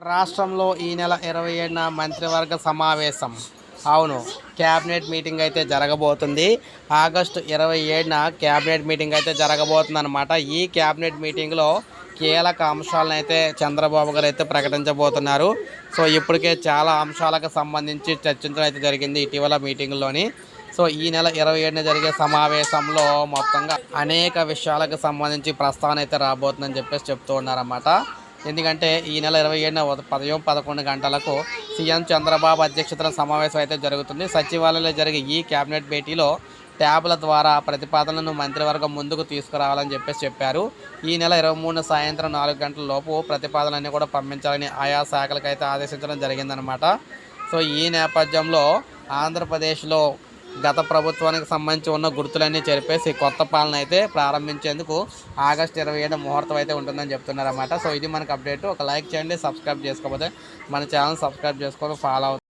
రాష్ట్రంలో ఈ నెల ఇరవై ఏడున మంత్రివర్గ సమావేశం. అవును క్యాబినెట్ మీటింగ్ అయితే జరగబోతుంది. ఆగస్టు ఇరవై ఏడున క్యాబినెట్ మీటింగ్ అయితే జరగబోతుంది అనమాట ఈ క్యాబినెట్ మీటింగ్లో కీలక అంశాలను అయితే చంద్రబాబు గారు అయితే ప్రకటించబోతున్నారు. సో ఇప్పటికే చాలా అంశాలకు సంబంధించి చర్చించడం అయితే జరిగింది ఇటీవల మీటింగ్లోని సో ఈ నెల ఇరవై ఏడున జరిగే సమావేశంలో మొత్తంగా అనేక విషయాలకు సంబంధించి ప్రస్తావన అయితే రాబోతుందని చెప్పేసి చెప్తూ ఉన్నారన్నమాట. ఎందుకంటే ఈ నెల ఇరవై ఏడున పదయం పదకొండు గంటలకు సీఎం చంద్రబాబు అధ్యక్షతన సమావేశం అయితే జరుగుతుంది. సచివాలయంలో జరిగే ఈ కేబినెట్ భేటీలో ట్యాబ్ల ద్వారా ప్రతిపాదనలను మంత్రివర్గం ముందుకు తీసుకురావాలని చెప్పేసి చెప్పారు. ఈ నెల ఇరవై మూడున సాయంత్రం నాలుగు గంటల లోపు ప్రతిపాదనలన్నీ కూడా పంపించాలని ఆయా శాఖలకు అయితే ఆదేశించడం జరిగిందనమాట సో ఈ నేపథ్యంలో ఆంధ్రప్రదేశ్లో గత ప్రభుత్వానికి సంబంధించి ఉన్న గుర్తులన్నీ చెరిపేసి కొత్త పాలన అయితే ప్రారంభించేందుకు ఆగస్ట్ ఇరవై ఏడు ముహూర్తం అయితే ఉంటుందని చెప్తున్నారన్నమాట. సో ఇది మనకు అప్డేట్. ఒక లైక్ చేయండి సబ్స్క్రైబ్ చేసుకోకపోతే మన ఛానల్ సబ్స్క్రైబ్ చేసుకొని ఫాలో అవుతుంది